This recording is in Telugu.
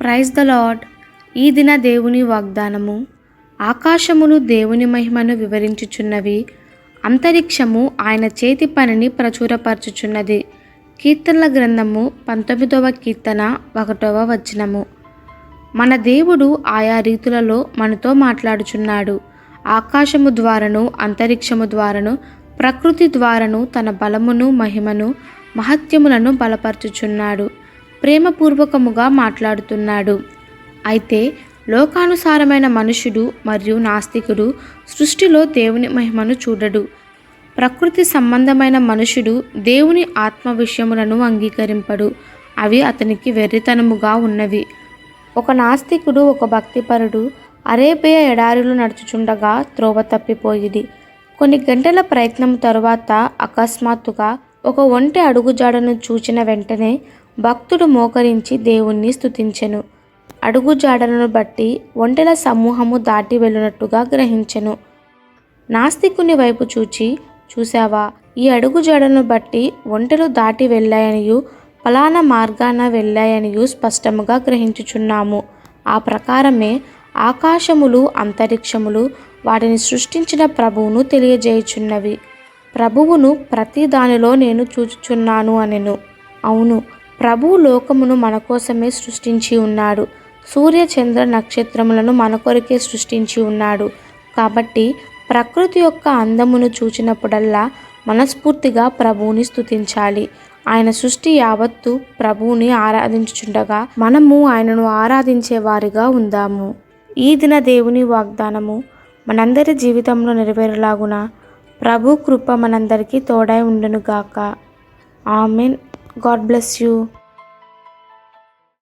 ప్రైజ్ ద లాడ్ ఈ దిన దేవుని వాగ్దానము. ఆకాశములు దేవుని మహిమను వివరించుచున్నవి. అంతరిక్షము ఆయన చేతి పనిని ప్రచురపరచుచున్నది. కీర్తనల గ్రంథము పంతొమ్మిదవ కీర్తన ఒకటవ వచనము. మన దేవుడు ఆయా రీతులలో మనతో మాట్లాడుచున్నాడు. ఆకాశము ద్వారాను అంతరిక్షము ద్వారాను ప్రకృతి ద్వారాను తన బలమును మహిమను మహత్యములను బలపరచుచున్నాడు. ప్రేమపూర్వకముగా మాట్లాడుతున్నాడు. అయితే లోకానుసారమైన మనుషుడు మరియు నాస్తికుడు సృష్టిలో దేవుని మహిమను చూడడు. ప్రకృతి సంబంధమైన మనుషుడు దేవుని ఆత్మ విషయములను అంగీకరింపడు. అవి అతనికి వెర్రితనముగా ఉన్నవి. ఒక నాస్తికుడు ఒక భక్తిపరుడు అరేబియా ఎడారిలో నడుచుచుండగా త్రోవ తప్పిపోయింది. కొన్ని గంటల ప్రయత్నం తరువాత అకస్మాత్తుగా ఒక ఒంటి అడుగుజాడను చూచిన వెంటనే భక్తుడు మోకరించి దేవుణ్ణి స్థుతించెను అడుగుజాడలను బట్టి ఒంటెల సమూహము దాటి వెళ్ళినట్టుగా గ్రహించెను. నాస్తికుని వైపు చూచి చూశావా? ఈ అడుగుజాడను బట్టి ఒంటెలు దాటి వెళ్ళాయనియు ఫలానా మార్గాన వెళ్ళాయనియు స్పష్టముగా గ్రహించుచున్నాము. ఆ ప్రకారమే ఆకాశములు అంతరిక్షములు వాటిని సృష్టించిన ప్రభువును తెలియజేయుచున్నవి. ప్రభువును ప్రతి దానిలో నేను చూచుచున్నాను అనెను. అవును ప్రభువు లోకమును మన కోసమే సృష్టించి ఉన్నాడు. సూర్య చంద్ర నక్షత్రములను మన కొరకే సృష్టించి ఉన్నాడు. కాబట్టి ప్రకృతి యొక్క అందమును చూచినప్పుడల్లా మనస్ఫూర్తిగా ప్రభువుని స్థుతించాలి ఆయన సృష్టి యావత్తు ప్రభువుని ఆరాధించుచుండగా మనము ఆయనను ఆరాధించే వారిగా ఉందాము. ఈ దిన దేవుని వాగ్దానము మనందరి జీవితంలో నెరవేరులాగున? ప్రభు కృప మనందరికీ తోడై ఉండునుగాక. ఆమెన్. God bless you.